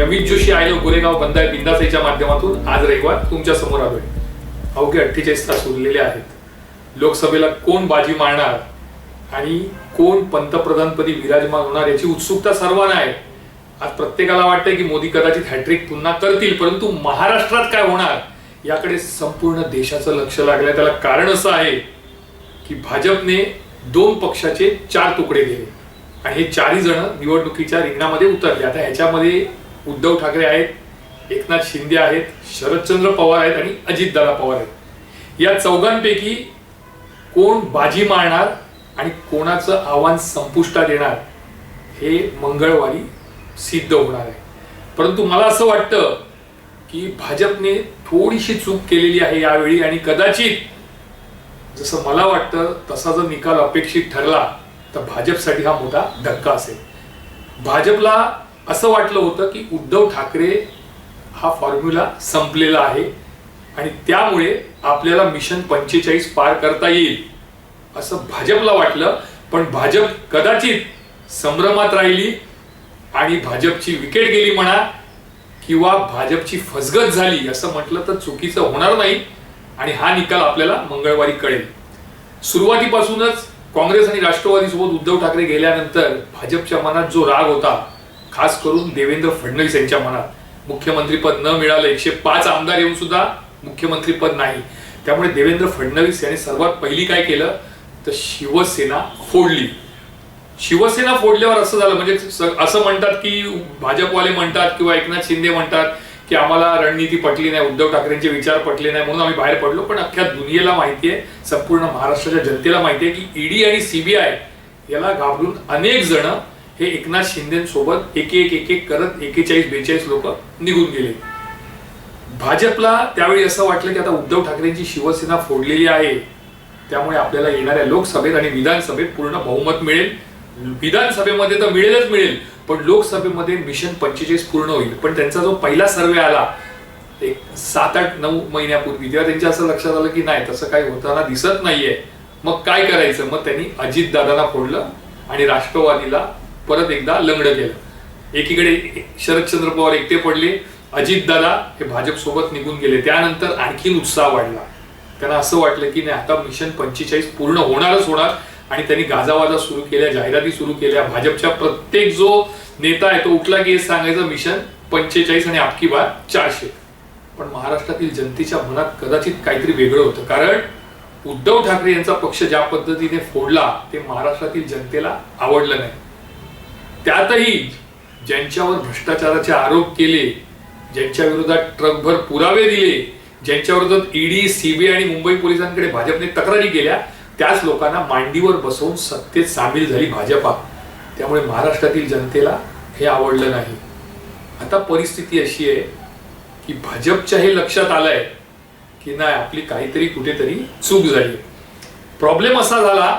नमस्कार मी अमित जोशी आहे बंद बंदाय बिंदासाईच्या माध्यमातून आज रविवार तुमच्यासमोर आलोय. अवघे अठ्ठेचाळीस तास उरलेले आहेत. लोकसभेला कोण बाजी मारणार आणि कोण पंतप्रधानपदी विराजमान होणार याची उत्सुकता सर्वांना आहे. आज प्रत्येकाला वाटतंय की मोदी कदाचित हॅट्रिक पुन्हा करतील परंतु महाराष्ट्रात काय होणार याकडे संपूर्ण देशाचं लक्ष लागलंय. त्याला कारण असं आहे की भाजपने दोन पक्षाचे चार तुकडे केले आणि हे चारही जण निवडणुकीच्या रिंगणामध्ये उतरले. आता ह्याच्यामध्ये उद्धव ठाकरे आहेत एकनाथ शिंदे आहेत शरदचंद्र पवार आहेत आणि अजितदादा पवार आहेत. या चौघांपैकी कोण बाजी मारणार आणि कोणाचं आव्हान संपुष्टात येणार हे मंगळवारी सिद्ध होणार आहे. परंतु मला असं वाटतं की भाजपने थोडीशी चूक केलेली आहे यावेळी आणि कदाचित जसं मला वाटतं तसा जर निकाल अपेक्षित ठरला तर भाजपसाठी हा मोठा धक्का असेल. भाजपला असं वाटलं होतं की उद्धव ठाकरे हा फॉर्म्युला संपलेला आहे आणि त्यामुळे आपल्याला मिशन पंचेचाळीस पार करता येईल असं भाजपला वाटलं. पण भाजप कदाचित संभ्रमात राहिली आणि भाजपची विकेट गेली म्हणा किंवा भाजपची फसगत झाली असं म्हटलं तर चुकीचं होणार नाही आणि हा निकाल आपल्याला मंगळवारी कळेल. सुरुवातीपासूनच काँग्रेस आणि राष्ट्रवादी सोबत उद्धव ठाकरे गेल्यानंतर भाजपच्या मनात जो राग होता खास करून देवेंद्र फडणवीस यांच्या मनात. मुख्यमंत्रीपद न मिळालं एकशे पाच आमदार येऊन सुद्धा मुख्यमंत्रीपद नाही. त्यामुळे देवेंद्र फडणवीस यांनी सर्वात पहिली काय केलं? तर शिवसेना फोडली. शिवसेना फोडल्यावर असं झालं म्हणजे असं म्हणतात की भाजपवाले म्हणतात किंवा एकनाथ शिंदे म्हणतात की आम्हाला रणनीती पटली नाही उद्धव ठाकरेंचे विचार पटले नाही म्हणून आम्ही बाहेर पडलो. पण अख्ख्या दुनियेला माहिती आहे संपूर्ण महाराष्ट्राच्या जनतेला माहिती आहे की ईडी आणि सीबीआय याला घाबरून अनेक जण हे एकनाथ शिंदेसोबत एक एक एक एक करत एकेचाळीस बेचाळीस लोक निघून गेले. भाजपला त्यावेळी असं वाटलं की आता उद्धव ठाकरेंची शिवसेना फोडलेली आहे. त्यामुळे आपल्याला येणाऱ्या लोकसभेत आणि विधानसभेत पूर्ण बहुमत मिळेल. विधानसभेमध्ये तर मिळेलच मिळेल पण लोकसभेमध्ये मिशन पंचेचाळीस पूर्ण होईल. पण त्यांचा जो पहिला सर्वे आला एक सात आठ नऊ महिन्यापूर्वी तेव्हा त्यांच्या असं लक्षात आलं की नाही तसं काही होताना दिसत नाहीये. मग काय करायचं? मग त्यांनी अजितदादाला फोडलं आणि राष्ट्रवादीला परत एकदा लंगडं केलं. एकीकडे शरदचंद्र पवार एकटे पडले अजितदादा हे भाजप सोबत निघून गेले. त्यानंतर आणखीन उत्साह वाढला. त्यांना असं वाटलं की नाही आता मिशन पंचेचाळीस पूर्ण होणारच होणार आणि त्यांनी गाजावाजा सुरू केल्या जाहिराती सुरू केल्या. भाजपच्या प्रत्येक जो नेता आहे तो उठला की हे सांगायचं मिशन पंचेचाळीस आणि आपकी बार चारशे. पण महाराष्ट्रातील जनतेच्या मनात कदाचित काहीतरी वेगळं होतं. कारण उद्धव ठाकरे यांचा पक्ष ज्या पद्धतीने फोडला ते महाराष्ट्रातील जनतेला आवडलं नाही. त्यातही ज्यांच्यावर भ्रष्टाचाराचे आरोप केले ज्यांच्या विरोधात ट्रकभर पुरावे दिले ज्यांच्या विरोधात ईडी सीबीआय आणि मुंबई पोलिसांकडे भाजपने तक्रारी केल्या त्याच लोकांना मांडीवर बसवून सत्तेत सामील झाली भाजपा. त्यामुळे महाराष्ट्रातील जनतेला हे आवडलं नाही. आता परिस्थिती अशी आहे की भाजपच्या हे लक्षात आलंय की नाही आपली काहीतरी कुठेतरी चूक झाली. प्रॉब्लेम असा झाला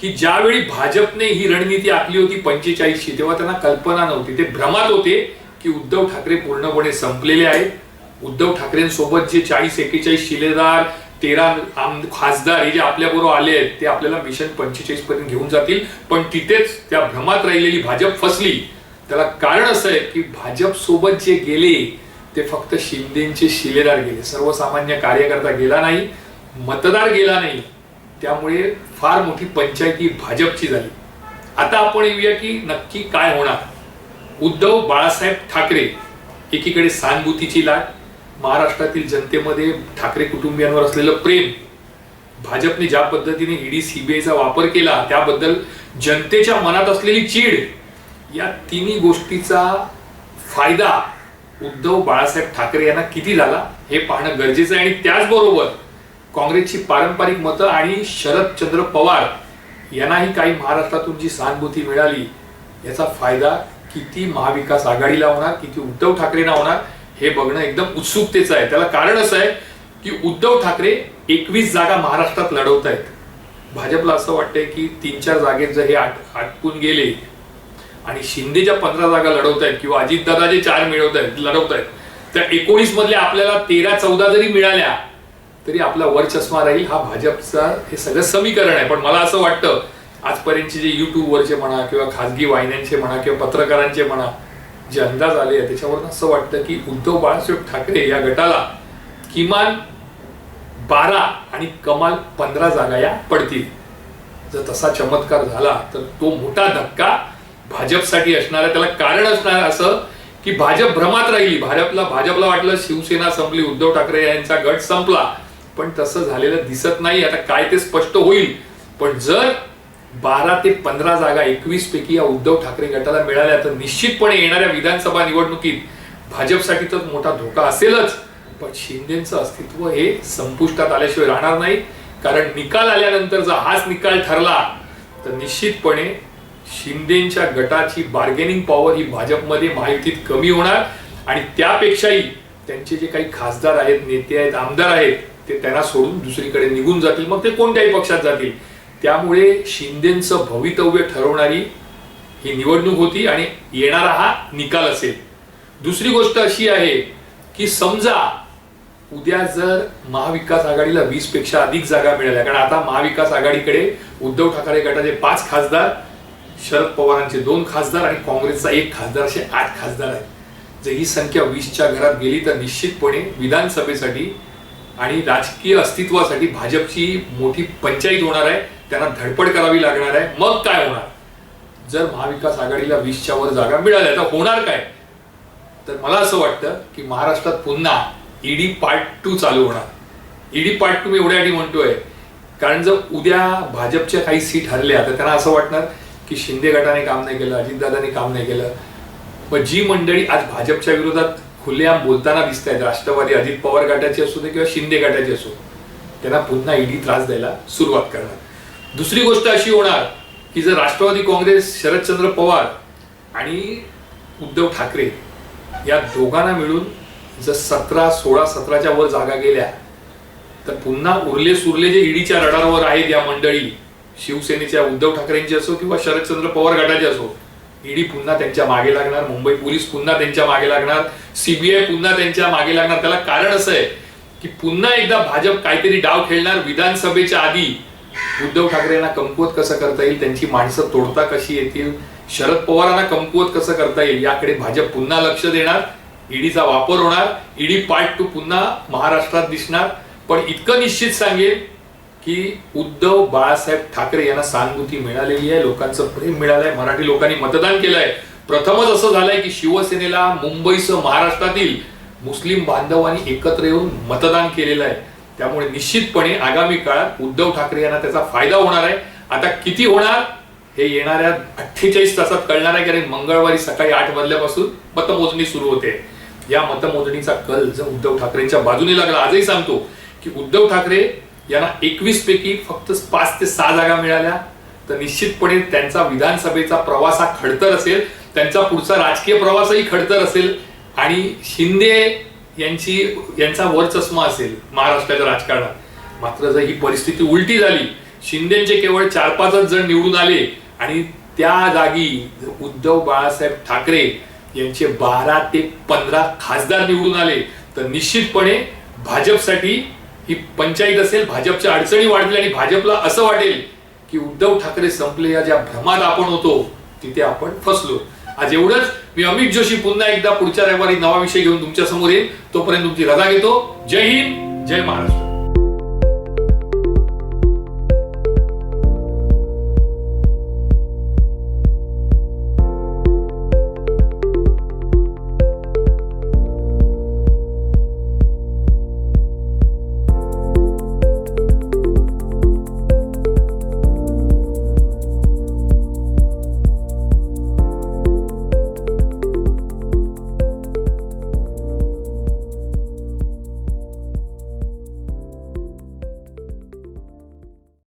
की ज्यावेळी भाजपने ही रणनीती आखली होती पंचेचाळीसची तेव्हा त्यांना कल्पना नव्हती. ते भ्रमात होते की उद्धव ठाकरे पूर्णपणे संपलेले आहेत. उद्धव ठाकरेंसोबत जे चाळीस एकेचाळीस शिलेदार तेरा आम खासदार हे जे आपल्याबरोबर आले आहेत ते आपल्याला मिशन पंचेचाळीस पर्यंत घेऊन जातील. पण तिथेच त्या भ्रमात राहिलेली भाजप फसली. त्याला कारण असं आहे की भाजप सोबत जे गेले ते फक्त शिंदेचे शिलेदार गेले. सर्वसामान्य कार्यकर्ता गेला नाही मतदार गेला नाही. त्यामुळे फार मोठी पंचायती भाजपची झाली. आता आपण येऊया की नक्की काय होणार. उद्धव बाळासाहेब ठाकरे एकीकडे सहानुभूतीची लाट महाराष्ट्रातील जनतेमध्ये ठाकरे कुटुंबियांवर असलेलं प्रेम भाजपने ज्या पद्धतीने ईडी सीबीआयचा वापर केला त्याबद्दल जनतेच्या मनात असलेली चीड या तिन्ही गोष्टीचा फायदा उद्धव बाळासाहेब ठाकरे यांना किती झाला हे पाहणं गरजेचं आहे. आणि त्याचबरोबर काँग्रेसची पारंपरिक मतं आणि शरदचंद्र पवार यांनाही काही महाराष्ट्रातून जी सहानुभूती मिळाली याचा फायदा किती महाविकास आघाडीला होणार किती उद्धव ठाकरेंना होणार हे बघणं एकदम उत्सुकतेचं आहे. त्याला कारण असं आहे की उद्धव ठाकरे एकवीस जागा महाराष्ट्रात लढवत आहेत भाजपला असं वाटतंय की तीन चार जागेत जर हे आट आटपून गेले आणि शिंदेच्या पंधरा जागा लढवत आहेत किंवा अजितदादा जे चार मिळवत आहेत लढवत आहेत त्या एकोणीस मधल्या आपल्याला तेरा चौदा जरी मिळाल्या तरी आपला वरचष्मा राहील हा भाजपचा हे सगळं समीकरण आहे. पण मला असं वाटतं आजपर्यंतचे जे यूट्यूबवरचे म्हणा किंवा खाजगी वाहिन्यांचे म्हणा किंवा पत्रकारांचे म्हणा जे अंदाज आले आहेत त्याच्यावरून असं वाटतं की उद्धव बाळासाहेब ठाकरे या गटाला किमान बारा आणि कमाल पंधरा जागा या पडतील. जर तसा चमत्कार झाला तर तो मोठा धक्का भाजपसाठी असणार त्याला कारण असणार असं की भाजप भ्रमात राहिली. भाजपला भाजपला वाटलं शिवसेना संपली उद्धव ठाकरे यांचा गट संपला. पण तसं झालेलं दिसत नाही. आता काय ते स्पष्ट होईल. पण जर बारा ते पंधरा जागा एकवीस पैकी या उद्धव ठाकरे गटाला मिळाल्या तर निश्चितपणे येणाऱ्या विधानसभा निवडणुकीत भाजपसाठी तर मोठा धोका असेलच. पण शिंदेचं अस्तित्व हे संपुष्टात आल्याशिवाय राहणार नाही. कारण निकाल आल्यानंतर जर हाच निकाल ठरला तर निश्चितपणे शिंदेच्या गटाची बार्गेनिंग पॉवर ही भाजपमध्ये महायुतीत कमी होणार. आणि त्यापेक्षाही त्यांचे जे काही खासदार आहेत नेते आहेत आमदार आहेत ते त्यांना सोडून दुसरीकडे निघून जातील. मग ते कोणत्याही पक्षात जातील. त्यामुळे शिंदेचं भवितव्य ठरवणारी ही निवडणूक होती आणि येणारा हा निकाल असेल. दुसरी गोष्ट अशी आहे की समजा उद्या जर महाविकास आघाडीला वीसपेक्षा अधिक जागा मिळाल्या कारण आता महाविकास आघाडीकडे उद्धव ठाकरे गटाचे पाच खासदार शरद पवारांचे दोन खासदार आणि काँग्रेसचा एक खासदार असे आठ खासदार आहेत. जर ही संख्या वीसच्या घरात गेली तर निश्चितपणे विधानसभेसाठी आणि राजकीय अस्तित्वासाठी भाजपची मोठी पंचायत होणार आहे. त्यांना धडपड करावी लागणार आहे. मग काय होणार? जर महाविकास आघाडीला वीसच्या वर जागा मिळाल्या तर होणार काय? तर मला असं वाटतं की महाराष्ट्रात पुन्हा ईडी पार्ट टू चालू होणार. ईडी पार्ट टू मी एवढ्यासाठी म्हणतोय. कारण जर उद्या भाजपच्या काही सीट हरल्या तर त्यांना असं वाटणार की शिंदे गटाने काम नाही केलं अजितदादांनी काम नाही केलं. मग जी मंडळी आज भाजपच्या विरोधात खुलेआम बोलताना दिसत आहेत राष्ट्रवादी अजित पवार गटाचे असू दे किंवा शिंदे गटाची असो त्यांना पुन्हा ईडी त्रास द्यायला सुरुवात करणार. दुसरी गोष्ट अशी होणार की जर राष्ट्रवादी काँग्रेस शरदचंद्र पवार आणि उद्धव ठाकरे या दोघांना मिळून जर सतरा सोळा सतराच्या वर जागा गेल्या तर पुन्हा उरले सुरले जे ईडीच्या रडारवर आहेत या मंडळी शिवसेनेच्या उद्धव ठाकरेंची असो किंवा शरदचंद्र पवार गटाचे असो ईडी पुन्हा त्यांच्या मागे लागणार मुंबई पोलीस पुन्हा त्यांच्या मागे लागणार सीबीआय पुन्हा त्यांच्या मागे लागणार. त्याला कारण असं आहे की पुन्हा एकदा भाजप काहीतरी डाव खेळणार विधानसभेच्या आधी. उद्धव ठाकरेंना कमकुवत कसं करता येईल? त्यांची माणसं तोडता कशी येतील? शरद पवारांना कमकुवत कसं करता येईल? याकडे भाजप पुन्हा लक्ष देणार ईडीचा वापर होणार ईडी पार्ट टू पुन्हा महाराष्ट्रात दिसणार. पण इतकं निश्चित सांगेल की उद्धव बाळासाहेब ठाकरे यांना सहानुभूती मिळालेली आहे लोकांचं प्रेम मिळालंय मराठी लोकांनी मतदान केलंय. प्रथमच असं झालंय की शिवसेनेला मुंबईसह महाराष्ट्रातील मुस्लिम बांधवांनी एकत्र येऊन मतदान केलेलं आहे. त्यामुळे निश्चितपणे आगामी काळात उद्धव ठाकरे यांना त्याचा फायदा होणार आहे. आता किती होणार? हे येणाऱ्या अठ्ठेचाळीस तासात कळणार आहे कारण मंगळवारी सकाळी आठ वाजल्यापासून मतमोजणी सुरू होते. या मतमोजणीचा कल जर उद्धव ठाकरेंच्या बाजूने लागला आजही सांगतो की उद्धव ठाकरे यांना एकवीस पैकी फक्त पाच ते सहा जागा मिळाल्या. तर निश्चितपणे त्यांचा विधानसभेचा प्रवास हा खडतर असेल त्यांचा पुढचा राजकीय प्रवासही खडतर असेल आणि शिंदे यांची यांचा वरचष्मा असेल महाराष्ट्राच्या राजकारणात. मात्र जर ही परिस्थिती उलटी झाली शिंदेचे केवळ चार पाचच जण निवडून आले आणि त्या जागी उद्धव बाळासाहेब ठाकरे यांचे बारा ते पंधरा खासदार निवडून आले तर निश्चितपणे भाजपसाठी ही पंचायत असेल भाजपच्या अडचणी वाढतील आणि भाजपला असं वाटेल की उद्धव ठाकरे संपले या ज्या भ्रमात आपण होतो तिथे आपण फसलो. आज एवढंच. मी अमित जोशी पुन्हा एकदा पुढच्या रविवारी नवा विषय घेऊन तुमच्यासमोर येईल तोपर्यंत तुमची रजा घेतो. जय हिंद. जय महाराष्ट्र.